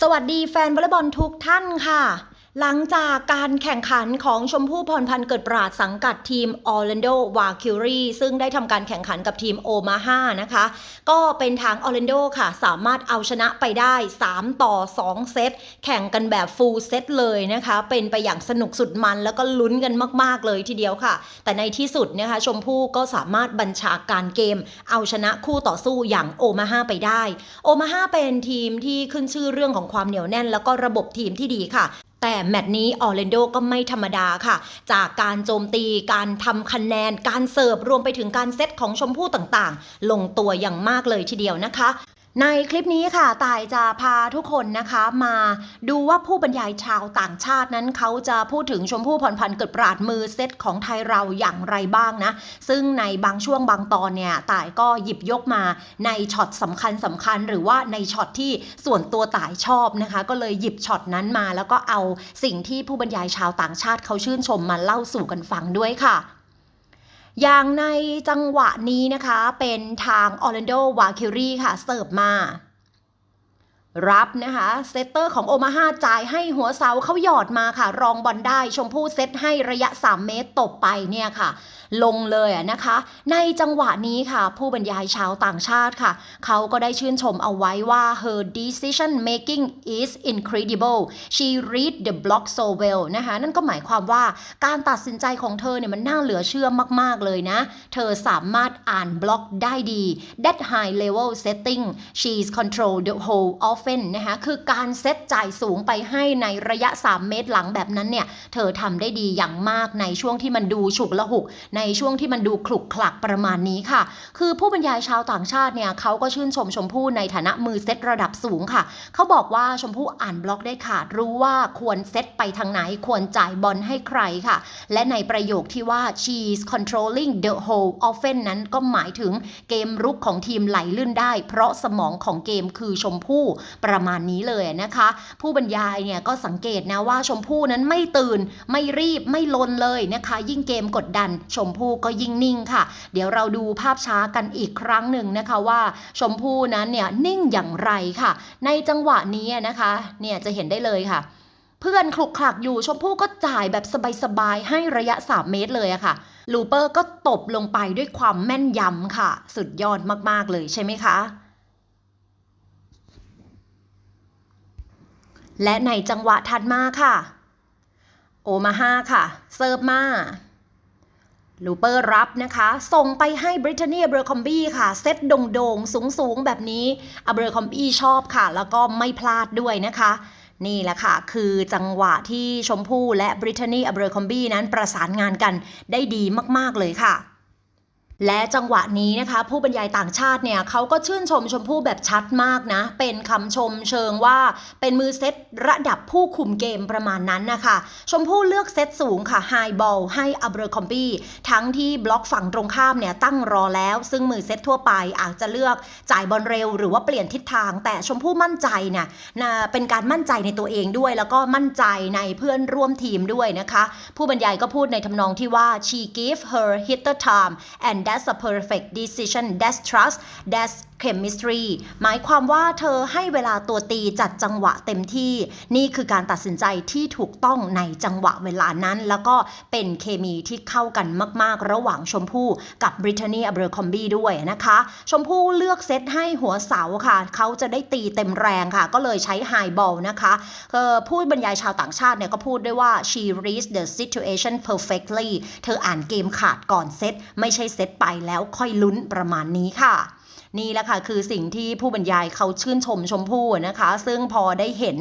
สวัสดีแฟนวอลเลย์บอลทุกท่านค่ะ หลังจากการแข่งขันของชมพู่พรพันธ์เกิดปราดสังกัดทีมออร์แลนโดวาคิวรีซึ่งได้ทำการแข่งขันกับทีมโอมาฮานะคะ ก็เป็นทางออร์แลนโดค่ะ สามารถเอาชนะไปได้ 3 ต่อ 2 เซต แข่งกันแบบฟูลเซตเลยนะคะ เป็นไปอย่างสนุกสุดมันแล้วก็ลุ้นกันมาก ๆ เลยทีเดียวค่ะ แต่ในที่สุดนะคะชมพู่ก็สามารถบัญชาการเกม เอาชนะคู่ต่อสู้อย่างโอมาฮาไปได้โอมาฮาเป็นทีมที่ขึ้นชื่อเรื่องของความเหนียวแน่น แล้วก็ระบบทีมที่ดีค่ะ แต่แมตช์นี้ออร์แลนโดก็ไม่ธรรมดาค่ะ จากการโจมตีการทำคะแนน การเสิร์ฟรวมไปถึงการเซตของชมพู่ต่างๆ ลงตัวอย่างมากเลยทีเดียวนะคะ ในคลิปนี้ค่ะต่ายจะพาทุกคนนะคะมาดูว่าผู้บรรยายชาวต่างชาตินั้นเขาจะพูดถึงชมพู่พรพันธ์เกิดปราดมือเซตของไทยเราอย่างไรบ้างนะ ซึ่งในบางช่วงบางตอนเนี่ยต่ายก็หยิบยกมาในช็อตสำคัญสำคัญ หรือว่าในช็อตที่ส่วนตัวต่ายชอบนะคะ ก็เลยหยิบช็อตนั้นมา แล้วก็เอาสิ่งที่ผู้บรรยายชาวต่างชาติเขาชื่นชมมาเล่าสู่กันฟังด้วยค่ะ อย่างในจังหวะนี้นะคะเป็นทางออร์แลนโดวาคิรีค่ะเสิร์ฟมา รับนะคะเซตเตอร์ของโอมาฮาจ่ายให้หัวเสาเขาหยอดมาค่ะ รองบอลได้ชมพู่เซตให้ระยะ 3 เมตรตบไปเนี่ยค่ะ ลงเลยอะนะคะ ในจังหวะนี้ค่ะ ผู้บรรยายชาวต่างชาติค่ะ เขาก็ได้ชื่นชมเอาไว้ว่า her decision making is incredible she read the block so well นะคะนั่นก็หมายความว่าการตัดสินใจของเธอเนี่ยมันน่าเหลือเชื่อมาก ๆ เลยนะ เธอสามารถอ่านบล็อกได้ดี that high level setting she's control the whole of often นะคะคือการเซตจ่ายสูงไปให้ในระยะ 3 เมตรหลังแบบนั้นเนี่ย เธอทำได้ดีอย่างมากในช่วงที่มันดูฉุกละหุก ในช่วงที่มันดูขลุกขลักประมาณนี้ค่ะ คือผู้บรรยายชาวต่างชาติเนี่ยเขาก็ชื่นชมชมพู่ในฐานะมือเซตระดับสูงค่ะ เขาบอกว่าชมพู่อ่านบล็อกได้ขาดรู้ว่าควรเซตไปทางไหนควรจ่ายบอลให้ใครค่ะ และในประโยคที่ว่า she's controlling the whole offense นั้นก็หมายถึงเกมรุกของทีมไหลลื่นได้ เพราะสมองของเกมคือชมพู่ประมาณนี้เลยนะคะ ผู้บรรยายเนี่ยก็สังเกตนะว่าชมพู่นั้นไม่ตื่น ไม่รีบไม่ลนเลยนะคะ ยิ่งเกมกดดัน ชมพู่ก็ยิ่งนิ่งค่ะ เดี๋ยวเราดูภาพช้ากันอีกครั้งหนึ่งนะคะว่า ชมพู่นั้นเนี่ยนิ่งอย่างไรค่ะ ในจังหวะนี้นะคะเนี่ยจะเห็นได้เลยค่ะ เพื่อนคลุกคลักอยู่ชมพู่ก็จ่ายแบบสบายๆให้ระยะ 3 เมตรเลยอะค่ะลูเปอร์ก็ตบลงไปด้วยความแม่นยำค่ะ สุดยอดมากๆเลยใช่ไหมคะ และในจังหวะถัดมาค่ะ โอมาฮาค่ะ เซิร์ฟมาลูเปอร์รับนะคะ ส่งไปให้บริ t านีเบอร์คอมบี้ค่ะ เซตโด่งๆสูงๆแบบนี้อเบอร์คอมบี้ชอบค่ะ แล้วก็ไม่พลาดด้วยนะคะ นี่แหละค่ะ คือจังหวะที่ชมพู่และบริ t านีอเบอร์คอมบี้นั้นประสานงานกันได้ดีมาก ๆ เลยค่ะ และจังหวะนี้นะคะผู้บรรยายต่างชาติเนี่ยเขาก็ชื่นชมชมพู่แบบชัดมากนะ เป็นคำชมเชิงว่าเป็นมือเซตระดับผู้คุมเกมประมาณนั้นนะคะ ชมพู่เลือกเซตสูงค่ะไฮบอลให้อับเบอร์คอมบี้ทั้งที่บล็อกฝั่งตรงข้ามเนี่ยตั้งรอแล้ว ซึ่งมือเซตทั่วไปอาจจะเลือกจ่ายบอลเร็วหรือว่าเปลี่ยนทิศทาง แต่ชมพู่มั่นใจเนี่ยเป็นการมั่นใจในตัวเองด้วย แล้วก็มั่นใจในเพื่อนร่วมทีมด้วยนะคะ ผู้บรรยายก็พูดในทำนองที่ว่า she give her hitter time and that's a perfect decision that's trust that's chemistry หมายความว่าเธอให้เวลาตัวตีจัดจังหวะเต็มที่ นี่คือการตัดสินใจที่ถูกต้องในจังหวะเวลานั้น แล้วก็เป็นเคมีที่เข้ากันมากๆ ระหว่างชมพู่กับบริท a นีอเบอร์คอมบี้ด้วยนะคะ ชมพู่เลือกเซตให้หัวเสาค่ะ เขาจะได้ตีเต็มแรงค่ะ ก็เลยใช้ไฮบอลนะคะผู้บรรยายชาวต่างชาติเนี่ยก็พูดด้วยว่า she reads the situation perfectly เธออ่านเกมขาดก่อนเซตไม่ใช่เซตไปแล้วค่อยลุ้นประมาณนี้ค่ะ นี่แหละค่ะคือสิ่งที่ผู้บรรยายเขาชื่นชมชมพู่นะคะ ซึ่งพอได้เห็น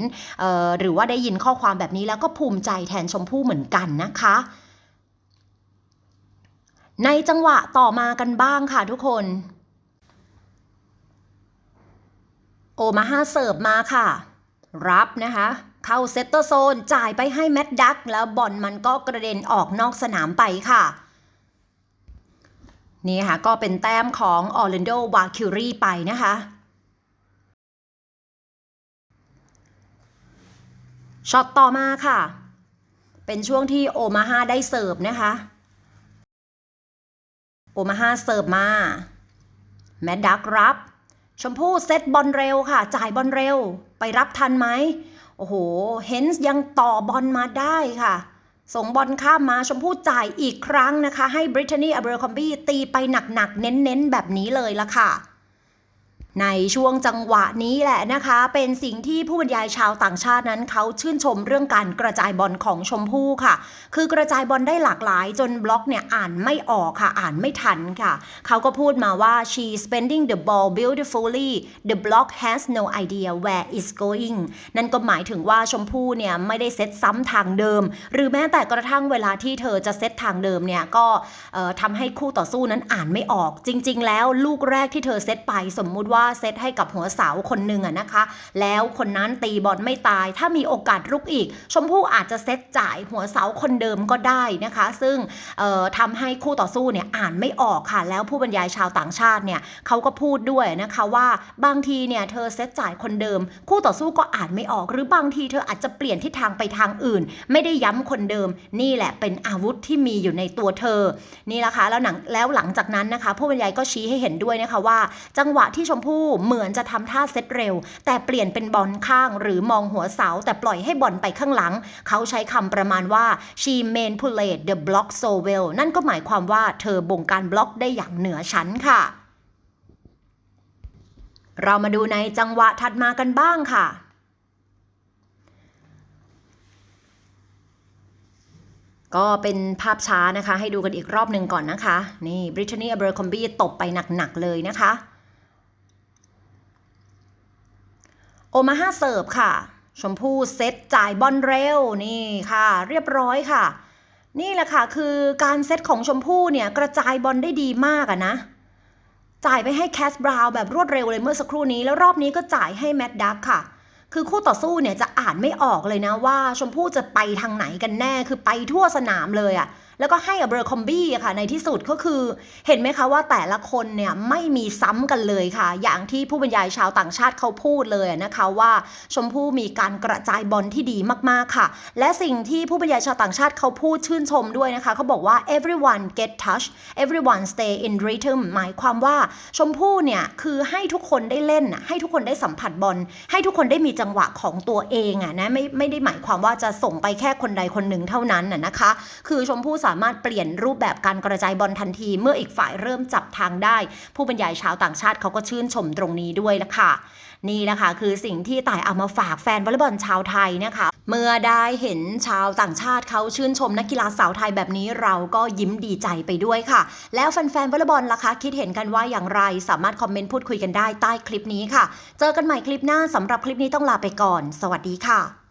หรือว่าได้ยินข้อความแบบนี้แล้วก็ภูมิใจแทนชมพู่เหมือนกันนะคะในจังหวะต่อมากันบ้างค่ะทุกคน โอมาฮาเสิร์ฟมาค่ะ รับนะคะ เข้าเซตเตอร์โซน จ่ายไปให้แมดดัก แล้วบอลมันก็กระเด็นออกนอกสนามไปค่ะ นี่ค่ะก็เป็นแต้มของออร์แลนโดวาคิวรีไปนะคะ ช็อตต่อมาค่ะ เป็นช่วงที่โอมาฮาได้เสิร์ฟนะคะ โอมาฮาเสิร์ฟมา แมดดักรับ ชมพู่เซตบอลเร็วค่ะ จ่ายบอลเร็ว ไปรับทันไหม โอ้โห เฮนส์ยังต่อบอลมาได้ค่ะ ส่งบอลข้ามมาชมพู่จ่ายอีกครั้งนะคะ ให้บริทานีอเบรคอมบี้ตีไปหนักๆ เน้นๆ แบบนี้เลยละค่ะ ในช่วงจังหวะนี้แหละนะคะ เป็นสิ่งที่ผู้บรรยายชาวต่างชาตินั้นเขาชื่นชมเรื่องการกระจายบอลของชมพู่ค่ะ คือกระจายบอลได้หลากหลายจนบล็อกเนี่ยอ่านไม่ออกค่ะ อ่านไม่ทันค่ะ เขาก็พูดมาว่า she spending the ball beautifully the block has no idea where it's going นั่นก็หมายถึงว่าชมพู่เนี่ยไม่ได้เซตซ้ำทางเดิม หรือแม้แต่กระทั่งเวลาที่เธอจะเซตทางเดิมเนี่ยก็ทำให้คู่ต่อสู้นั้นอ่านไม่ออก จริง ๆ แล้วลูกแรกที่เธอเซตไปสมมุติว่าเซตให้กับหัวเสาคนหนึ่งอะนะคะ แล้วคนนั้นตีบอลไม่ตาย ถ้ามีโอกาสลุกอีก ชมพู่อาจจะเซตจ่ายหัวเสาคนเดิมก็ได้นะคะ ซึ่งทำให้คู่ต่อสู้เนี่ยอ่านไม่ออกค่ะ แล้วผู้บรรยายชาวต่างชาติเนี่ยเขาก็พูดด้วยนะคะว่าบางทีเนี่ยเธอเซตจ่ายคนเดิม คู่ต่อสู้ก็อ่านไม่ออก หรือบางทีเธออาจจะเปลี่ยนทิศทางไปทางอื่น ไม่ได้ย้ำคนเดิม นี่แหละเป็นอาวุธที่มีอยู่ในตัวเธอ นี่แหละค่ะแล้วหนังแล้วหลังจากนั้นนะคะ ผู้บรรยายก็ชี้ให้เห็นด้วยนะคะว่า จังหวะที่ชมพู่เหมือนจะทำท่าเซตเร็ว แต่เปลี่ยนเป็นบอลข้างหรือมองหัวเสาแต่ปล่อยให้บอลไปข้างหลัง เขาใช้คำประมาณว่า she manipulate the block so well นั่นก็หมายความว่าเธอบงการบล็อกได้อย่างเหนือชั้นค่ะ เรามาดูในจังหวะถัดมากันบ้างค่ะก็เป็นภาพช้านะคะ ให้ดูกันอีกรอบหนึ่งก่อนนะคะ นี่บริ t านีอเบอร์คอมบี้ตบไปหนัก ๆ เลยนะคะ โอมาฮาเสิร์ฟค่ะ ชมพู่เซตจ่ายบอลเร็วนี่ค่ะ เรียบร้อยค่ะ นี่แหละค่ะคือการเซตของชมพู่เนี่ยกระจายบอลได้ดีมากอะนะ จ่ายไปให้แคสบราวแบบรวดเร็วเลยเมื่อสักครู่นี้ แล้วรอบนี้ก็จ่ายให้แมดดักค่ะ คือคู่ต่อสู้เนี่ยจะอ่านไม่ออกเลยนะว่า ชมพู่จะไปทางไหนกันแน่ คือไปทั่วสนามเลยอะ แล้วก็ให้กับเบอร์คอมบี้ค่ะในที่สุดก็คือ เห็นไหมคะว่าแต่ละคนเนี่ยไม่มีซ้ำกันเลยค่ะ อย่างที่ผู้บรรยายชาวต่างชาติเขาพูดเลยนะคะว่าชมพู่มีการกระจายบอลที่ดีมากๆค่ะ และสิ่งที่ผู้บรรยายชาวต่างชาติเขาพูดชื่นชมด้วยนะคะเขาบอกว่า everyone get touch everyone stay in rhythm หมายความว่าชมพู่เนี่ยคือให้ทุกคนได้เล่น ให้ทุกคนได้สัมผัสบอลให้ทุกคนได้มีจังหวะของตัวเองอะนะไม่ไม่ได้หมายความว่าจะส่งไปแค่คนใดคนหนึ่งเท่านั้นน่ะนะคะ คือชมพู่สามารถเปลี่ยนรูปแบบการกระจายบอลทันที เมื่ออีกฝ่ายเริ่มจับทางได้ ผู้บรรยายชาวต่างชาติเขาก็ชื่นชมตรงนี้ด้วยละค่ะ นี่แหละค่ะคือสิ่งที่ต่ายเอามาฝากแฟนวอลเลย์บอลชาวไทยนะคะ เมื่อได้เห็นชาวต่างชาติเขาชื่นชมนักกีฬาสาวไทยแบบนี้เราก็ยิ้มดีใจไปด้วยค่ะ แล้วแฟนๆวอลเลย์บอลล่ะคะ คิดเห็นกันว่าอย่างไร สามารถคอมเมนต์พูดคุยกันได้ใต้คลิปนี้ค่ะ เจอกันใหม่คลิปหน้าสำหรับคลิปนี้ต้องลาไปก่อน สวัสดีค่ะ